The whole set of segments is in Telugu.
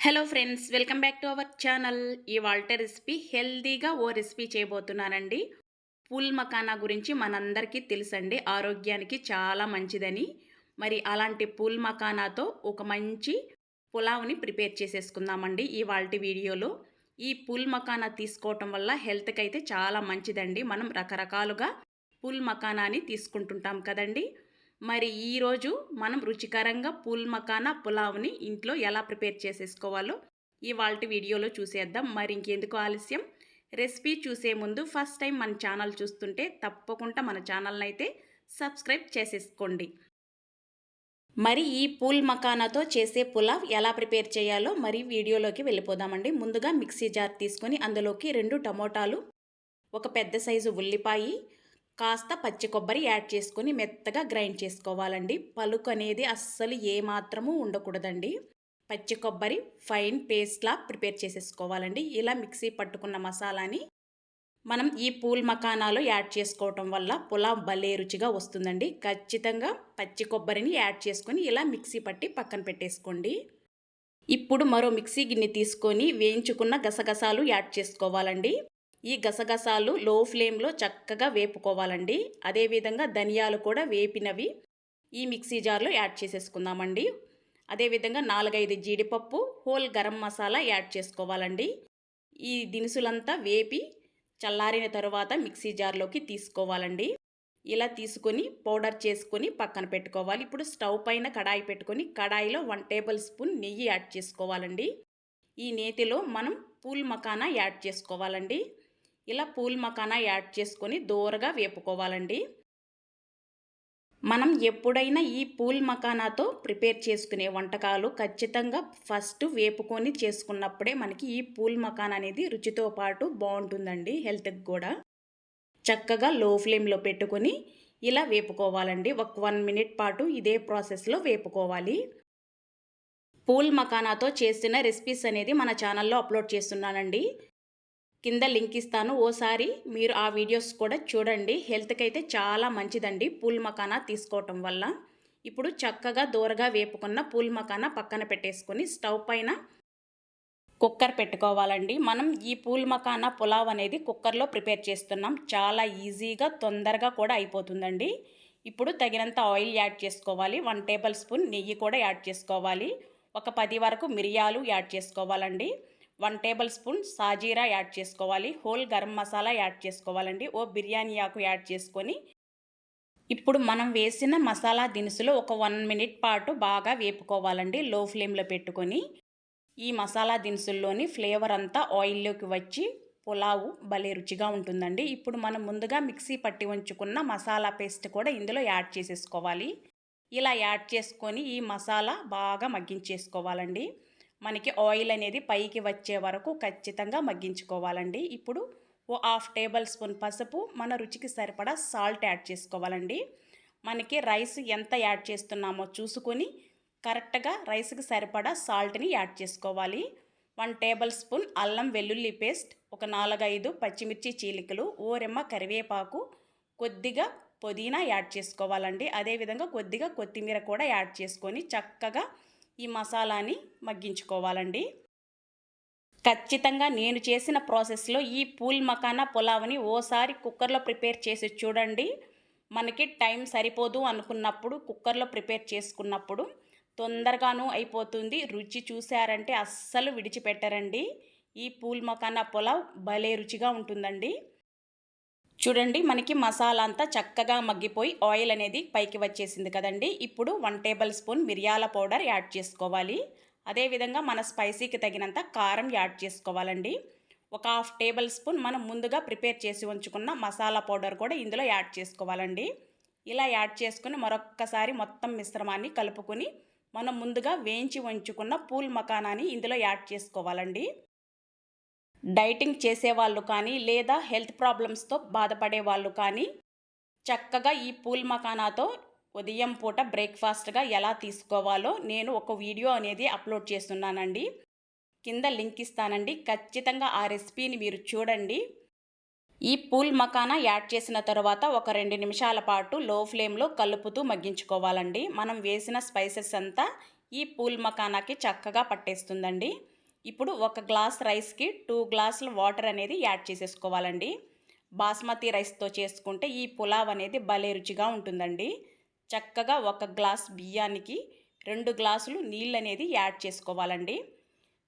Hello friends welcome back to our channel ఇవాళ రెసిపీ హెల్దీగా ఓ రెసిపీ చేయబోతున్నానండి. పూల్ మకానా గురించి మనందరికీ తెలుసండి. ఆరోగ్యానికి చాలా మంచిదని. మరి అలాంటి పూల్ మకానాతో ఒక మంచి పులావ్ని ప్రిపేర్ చేసేసుకుందామండి ఇవాళ వీడియోలో. ఈ పూల్ మకానా తీసుకోవటం వల్ల హెల్త్కి అయితే చాలా మంచిదండి. మనం రకరకాలుగా పూల్ మకానాని తీసుకుంటుంటాం కదండి. మరి ఈరోజు మనం రుచికరంగా పూల్ మకానా పులావ్ని ఇంట్లో ఎలా ప్రిపేర్ చేసేసుకోవాలో ఇవాళ వీడియోలో చూసేద్దాం. మరి ఇంకెందుకు ఆలస్యం? రెసిపీ చూసే ముందు ఫస్ట్ టైం మన ఛానల్ చూస్తుంటే తప్పకుండా మన ఛానల్ని అయితే సబ్స్క్రైబ్ చేసేసుకోండి. మరి ఈ పూల్ మకానాతో చేసే పులావ్ ఎలా ప్రిపేర్ చేయాలో మరి వీడియోలోకి వెళ్ళిపోదామండి. ముందుగా మిక్సీ జార్ తీసుకొని అందులోకి రెండు టమోటాలు ఒక పెద్ద సైజు ఉల్లిపాయి కాస్త పచ్చి కొబ్బరి యాడ్ చేసుకొని మెత్తగా గ్రైండ్ చేసుకోవాలండి. పలుకు అనేది అస్సలు ఏమాత్రము ఉండకూడదండి. పచ్చి కొబ్బరి ఫైన్ పేస్ట్లా ప్రిపేర్ చేసేసుకోవాలండి. ఇలా మిక్సీ పట్టుకున్న మసాలాని మనం ఈ పూల్ మకానాలో యాడ్ చేసుకోవటం వల్ల పులావ్ భలే రుచిగా వస్తుందండి. ఖచ్చితంగా పచ్చి కొబ్బరిని యాడ్ చేసుకొని ఇలా మిక్సీ పట్టి పక్కన పెట్టేసుకోండి. ఇప్పుడు మరో మిక్సీ గిన్నె తీసుకొని వేయించుకున్న గసగసాలు యాడ్ చేసుకోవాలండి. ఈ గసగసాలు లో ఫ్లేమ్లో చక్కగా వేపుకోవాలండి. అదేవిధంగా ధనియాలు కూడా వేపినవి ఈ మిక్సీ జార్లో యాడ్ చేసేసుకుందామండి. అదేవిధంగా నాలుగైదు జీడిపప్పు హోల్ గరం మసాలా యాడ్ చేసుకోవాలండి. ఈ దినుసులంతా వేపి చల్లారిన తరువాత మిక్సీ జార్లోకి తీసుకోవాలండి. ఇలా తీసుకొని పౌడర్ చేసుకొని పక్కన పెట్టుకోవాలి. ఇప్పుడు స్టవ్ పైన కడాయి పెట్టుకొని కడాయిలో వన్ టేబుల్ స్పూన్ నెయ్యి యాడ్ చేసుకోవాలండి. ఈ నేతిలో మనం పూల్ మకానా యాడ్ చేసుకోవాలండి. ఇలా పూల్ మకానా యాడ్ చేసుకొని దూరగా వేపుకోవాలండి. మనం ఎప్పుడైనా ఈ పూల్ మకానాతో ప్రిపేర్ చేసుకునే వంటకాలు ఖచ్చితంగా ఫస్ట్ వేపుకొని చేసుకున్నప్పుడే మనకి ఈ పూల్ మకాన్ అనేది రుచితో పాటు బాగుంటుందండి హెల్త్కి కూడా. చక్కగా లో ఫ్లేమ్లో పెట్టుకొని ఇలా వేపుకోవాలండి. ఒక వన్ మినిట్ పాటు ఇదే ప్రాసెస్లో వేపుకోవాలి. పూల్ మకానాతో చేసిన రెసిపీస్ అనేది మన ఛానల్లో అప్లోడ్ చేస్తున్నానండి. కింద లింక్ ఇస్తాను. ఓసారి మీరు ఆ వీడియోస్ కూడా చూడండి. హెల్త్కి అయితే చాలా మంచిదండి పూల్ మకానా తీసుకోవటం వల్ల. ఇప్పుడు చక్కగా దూరగా వేపుకున్న పూల్ మకానా పక్కన పెట్టేసుకొని స్టవ్ పైన కుక్కర్ పెట్టుకోవాలండి. మనం ఈ పూల్ మకానా పులావ్ అనేది కుక్కర్లో ప్రిపేర్ చేస్తున్నాం. చాలా ఈజీగా తొందరగా కూడా అయిపోతుందండి. ఇప్పుడు తగినంత ఆయిల్ యాడ్ చేసుకోవాలి. వన్ టేబుల్ స్పూన్ నెయ్యి కూడా యాడ్ చేసుకోవాలి. ఒక పది వరకు మిరియాలు యాడ్ చేసుకోవాలండి. వన్ టేబుల్ స్పూన్ సాజీరా యాడ్ చేసుకోవాలి. హోల్ గరం మసాలా యాడ్ చేసుకోవాలండి. ఓ బిర్యానీ ఆకు యాడ్ చేసుకొని ఇప్పుడు మనం వేసిన మసాలా దినుసులు ఒక వన్ మినిట్ పాటు బాగా వేపుకోవాలండి. లో ఫ్లేమ్లో పెట్టుకొని ఈ మసాలా దినుసుల్లోని ఫ్లేవర్ అంతా ఆయిల్లోకి వచ్చి పులావు భలే రుచిగా ఉంటుందండి. ఇప్పుడు మనం ముందుగా మిక్సీ పట్టి ఉంచుకున్న మసాలా పేస్ట్ కూడా ఇందులో యాడ్ చేసేసుకోవాలి. ఇలా యాడ్ చేసుకొని ఈ మసాలా బాగా మగ్గించేసుకోవాలండి. మనకి ఆయిల్ అనేది పైకి వచ్చే వరకు ఖచ్చితంగా మగ్గించుకోవాలండి. ఇప్పుడు ఓ హాఫ్ టేబుల్ స్పూన్ పసుపు మన రుచికి సరిపడా సాల్ట్ యాడ్ చేసుకోవాలండి. మనకి రైస్ ఎంత యాడ్ చేస్తున్నామో చూసుకొని కరెక్ట్గా రైస్కి సరిపడా సాల్ట్ని యాడ్ చేసుకోవాలి. వన్ టేబుల్ స్పూన్ అల్లం వెల్లుల్లి పేస్ట్ ఒక నాలుగైదు పచ్చిమిర్చి చీలికలు ఓరెమ్మ కరివేపాకు కొద్దిగా పుదీనా యాడ్ చేసుకోవాలండి. అదేవిధంగా కొద్దిగా కొత్తిమీర కూడా యాడ్ చేసుకొని చక్కగా ఈ మసాలాని మగ్గించుకోవాలండి. ఖచ్చితంగా నేను చేసిన ప్రాసెస్లో ఈ పూల్ మకానా పులావ్ని ఓసారి కుక్కర్లో ప్రిపేర్ చేసి చూడండి. మనకి టైం సరిపోదు అనుకున్నప్పుడు కుక్కర్లో ప్రిపేర్ చేసుకున్నప్పుడు తొందరగాను అయిపోతుంది. రుచి చూశారంటే అస్సలు విడిచిపెట్టరండి. ఈ పూల్ మకానా పులావ్ భలే రుచిగా ఉంటుందండి. చూడండి మనకి మసాలా అంతా చక్కగా మగ్గిపోయి ఆయిల్ అనేది పైకి వచ్చేసింది కదండి. ఇప్పుడు వన్ టేబుల్ స్పూన్ మిరియాల పౌడర్ యాడ్ చేసుకోవాలి. అదేవిధంగా మన స్పైసీకి తగినంత కారం యాడ్ చేసుకోవాలండి. ఒక హాఫ్ టేబుల్ స్పూన్ మనం ముందుగా ప్రిపేర్ చేసి ఉంచుకున్న మసాలా పౌడర్ కూడా ఇందులో యాడ్ చేసుకోవాలండి. ఇలా యాడ్ చేసుకుని మరొక్కసారి మొత్తం మిశ్రమాన్ని కలుపుకొని మనం ముందుగా వేయించి ఉంచుకున్న పూల్ మకానాన్ని ఇందులో యాడ్ చేసుకోవాలండి. డైటింగ్ చేసేవాళ్ళు కానీ లేదా హెల్త్ ప్రాబ్లమ్స్తో బాధపడే వాళ్ళు కానీ చక్కగా ఈ పూల్ మకానాతో ఉదయం పూట బ్రేక్ఫాస్ట్గా ఎలా తీసుకోవాలో నేను ఒక వీడియో అనేది అప్లోడ్ చేస్తున్నానండి. కింద లింక్ ఇస్తానండి. ఖచ్చితంగా ఆ రెసిపీని మీరు చూడండి. ఈ పూల్ మకానా యాడ్ చేసిన తర్వాత ఒక రెండు నిమిషాల పాటు లో ఫ్లేమ్లో కలుపుతూ మగ్గించుకోవాలండి. మనం వేసిన స్పైసెస్ అంతా ఈ పూల్ మకానాకి చక్కగా పట్టేస్తుందండి. ఇప్పుడు ఒక గ్లాస్ రైస్కి టూ గ్లాసుల వాటర్ అనేది యాడ్ చేసేసుకోవాలండి. బాస్మతి రైస్తో చేసుకుంటే ఈ పులావ్ అనేది భలే రుచిగా ఉంటుందండి. చక్కగా ఒక గ్లాస్ బియ్యానికి రెండు గ్లాసులు నీళ్ళు అనేది యాడ్ చేసుకోవాలండి.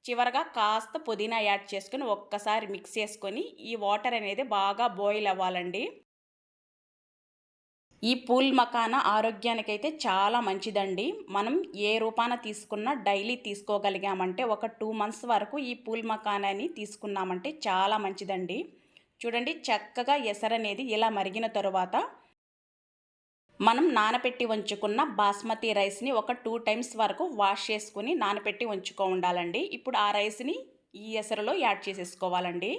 చివరగా కాస్త పుదీనా యాడ్ చేసుకొని ఒక్కసారి మిక్స్ చేసుకొని ఈ వాటర్ అనేది బాగా బాయిల్ అవ్వాలండి. ఈ పూల్ మకాన ఆరోగ్యానికైతే చాలా మంచిదండి. మనం ఏ రూపాన తీసుకున్నా డైలీ తీసుకోగలిగామంటే ఒక టూ మంత్స్ వరకు ఈ పూల్ మకానాని తీసుకున్నామంటే చాలా మంచిదండి. చూడండి చక్కగా ఎసరనేది ఇలా మరిగిన తరువాత మనం నానపెట్టి ఉంచుకున్న బాస్మతి రైస్ని ఒక టూ టైమ్స్ వరకు వాష్ చేసుకుని నానపెట్టి ఉంచుకో ఉండాలండి ఇప్పుడు ఆ రైస్ని ఈ ఎసరులో యాడ్ చేసేసుకోవాలండి.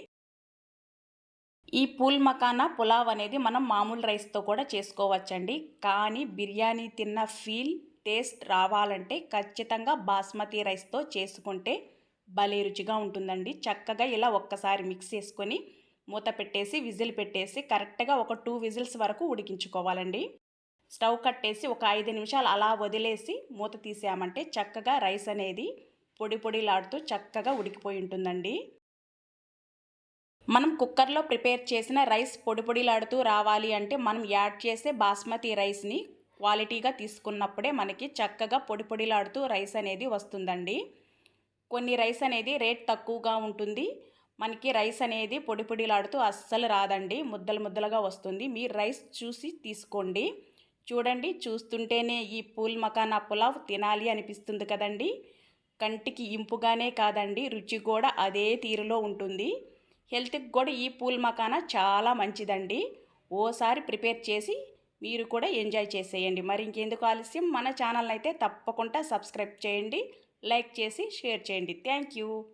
ఈ పూల్ మకానా పులావ్ అనేది మనం మామూలు రైస్తో కూడా చేసుకోవచ్చండి. కానీ బిర్యానీ తిన్న ఫీల్ టేస్ట్ రావాలంటే ఖచ్చితంగా బాస్మతి రైస్తో చేసుకుంటే భలే రుచిగా ఉంటుందండి. చక్కగా ఇలా ఒక్కసారి మిక్స్ చేసుకొని మూత పెట్టేసి విజిల్ పెట్టేసి కరెక్ట్గా ఒక టూ విజిల్స్ వరకు ఉడికించుకోవాలండి. స్టవ్ కట్టేసి ఒక ఐదు నిమిషాలు అలా వదిలేసి మూత తీసామంటే చక్కగా రైస్ అనేది పొడి పొడిలాడుతూ చక్కగా ఉడికిపోయి ఉంటుందండి. మనం కుక్కర్లో ప్రిపేర్ చేసిన రైస్ పొడి పొడిలాడుతూ రావాలి అంటే మనం యాడ్ చేసే బాస్మతి రైస్ని క్వాలిటీగా తీసుకున్నప్పుడే మనకి చక్కగా పొడి పొడిలాడుతూ రైస్ అనేది వస్తుందండి. కొన్ని రైస్ అనేది రేట్ తక్కువగా ఉంటుంది. మనకి రైస్ అనేది పొడి పొడిలాడుతూ అస్సలు రాదండి. ముద్దలు ముద్దలుగా వస్తుంది. మీరు రైస్ చూసి తీసుకోండి. చూడండి చూస్తుంటేనే ఈ పూల్ మకానా పులావ్ తినాలి అనిపిస్తుంది కదండి. కంటికి ఇంపుగానే కాదండి. రుచి కూడా అదే తీరులో ఉంటుంది. హెల్త్కి కూడా ఈ పూల్ మకానా చాలా మంచిదండి. ఓసారి ప్రిపేర్ చేసి మీరు కూడా ఎంజాయ్ చేసేయండి. మరి ఇంకెందుకు ఆలస్యం? మన ఛానల్ అయితే తప్పకుండా సబ్స్క్రైబ్ చేయండి లైక్ చేసి షేర్ చేయండి. Thank you.